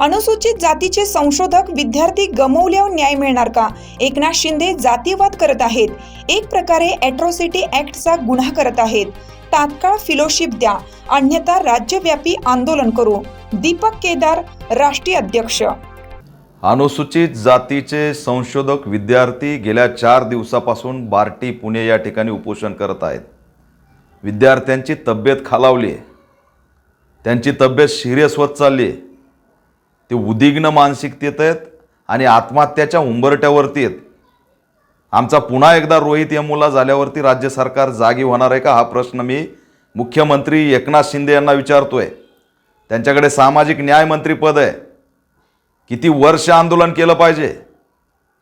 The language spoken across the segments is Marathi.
अनुसूचित जातीचे संशोधक विद्यार्थी गमवल्यावर न्याय मिळणार का? एकनाथ शिंदे जातीवाद करत आहेत. एक प्रकारे ऍट्रोसिटी ऍक्टचा गुन्हा करत आहेत. तात्काळ फिलोशिप द्या. अन्यथा राज्यव्यापी आंदोलन करू. दीपक केदार राष्ट्रीय अध्यक्ष. अनुसूचित जातीचे संशोधक विद्यार्थी गेल्या चार दिवसापासून बार्टी पुणे या ठिकाणी उपोषण करत आहेत. विद्यार्थ्यांची तब्येत खालावली आहे त्यांची तब्येत सिरियस होत चालली आहे ते उद्विग्न मानसिकतेत आहेत आणि आत्महत्याच्या उंबरट्यावरती आहेत. आमचा पुन्हा एकदा रोहित यमुला झाल्यावरती राज्य सरकार जागी होणार आहे का हा प्रश्न मी मुख्यमंत्री एकनाथ शिंदे यांना विचारतोय. त्यांच्याकडे सामाजिक न्याय मंत्रीपद आहे. किती वर्ष आंदोलन केलं पाहिजे?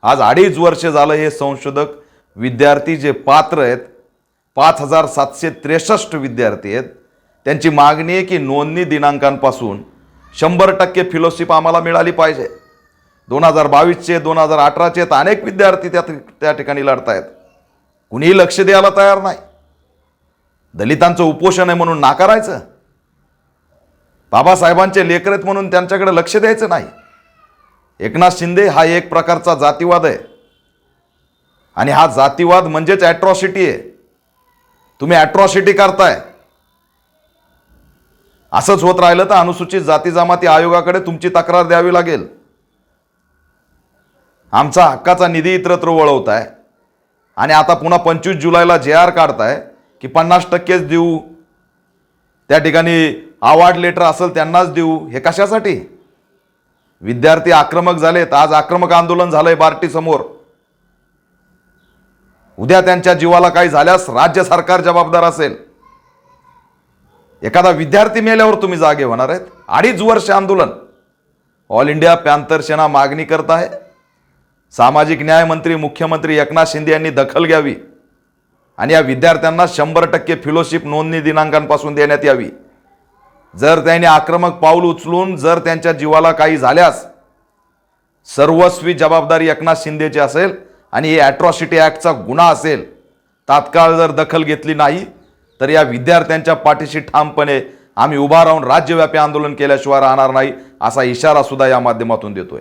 आज अडीच वर्ष झालं हे संशोधक विद्यार्थी जे पात्र आहेत पाच हजार सातशे त्रेसष्ट विद्यार्थी आहेत त्यांची मागणी आहे की नोंदणी दिनांकांपासून शंभर टक्के फिलोशिप आम्हाला मिळाली पाहिजे. दोन हजार बावीसचे दोन हजार अठराचे तर अनेक विद्यार्थी त्या त्या ठिकाणी लढत आहेत कुणीही लक्ष द्यायला तयार नाही. दलितांचं उपोषण आहे म्हणून नाकारायचं. बाबासाहेबांचे लेकर आहेत म्हणून त्यांच्याकडे लक्ष द्यायचं नाही. एकनाथ शिंदे हा एक प्रकारचा जातीवाद आहे. आणि हा जातीवाद म्हणजेच ॲट्रॉसिटी आहे. तुम्ही ॲट्रॉसिटी करताय. असंच होत राहिलं तर अनुसूचित जाती जमाती आयोगाकडे तुमची तक्रार द्यावी लागेल. आमचा हक्काचा निधी इतरत्र वळवताय. आणि आता पुन्हा पंचवीस जुलैला जे आर काढताय की पन्नास टक्केच देऊ. त्या ठिकाणी अवॉर्ड लेटर असेल त्यांनाच देऊ. हे कशासाठी? विद्यार्थी आक्रमक झालेत. आज आक्रमक आंदोलन झालंय बार्टी समोर. उद्या त्यांच्या जीवाला काही झाल्यास राज्य सरकार जबाबदार असेल. एखादा विद्यार्थी मेल्यावर तुम्ही जागे होणार आहेत. अडीच वर्ष आंदोलन. ऑल इंडिया पॅन्थर सेना मागणी करत आहे. सामाजिक न्याय मंत्री मुख्यमंत्री एकनाथ शिंदे यांनी दखल घ्यावी आणि या विद्यार्थ्यांना शंभर टक्के फिलोशिप नोंदणी दिनांकांपासून देण्यात यावी. जर त्यांनी आक्रमक पाऊल उचलून जर त्यांच्या जीवाला काही झाल्यास सर्वस्वी जबाबदारी एकनाथ शिंदेची असेल आणि हे ॲट्रॉसिटी ॲक्टचा गुन्हा असेल तात्काळ जर दखल घेतली नाही तर या विद्यार्थ्यांच्या पाठीशी ठामपणे आम्ही उभा राहून राज्यव्यापी आंदोलन केल्याशिवाय राहणार नाही असा इशारा सुद्धा या माध्यमातून देतोय.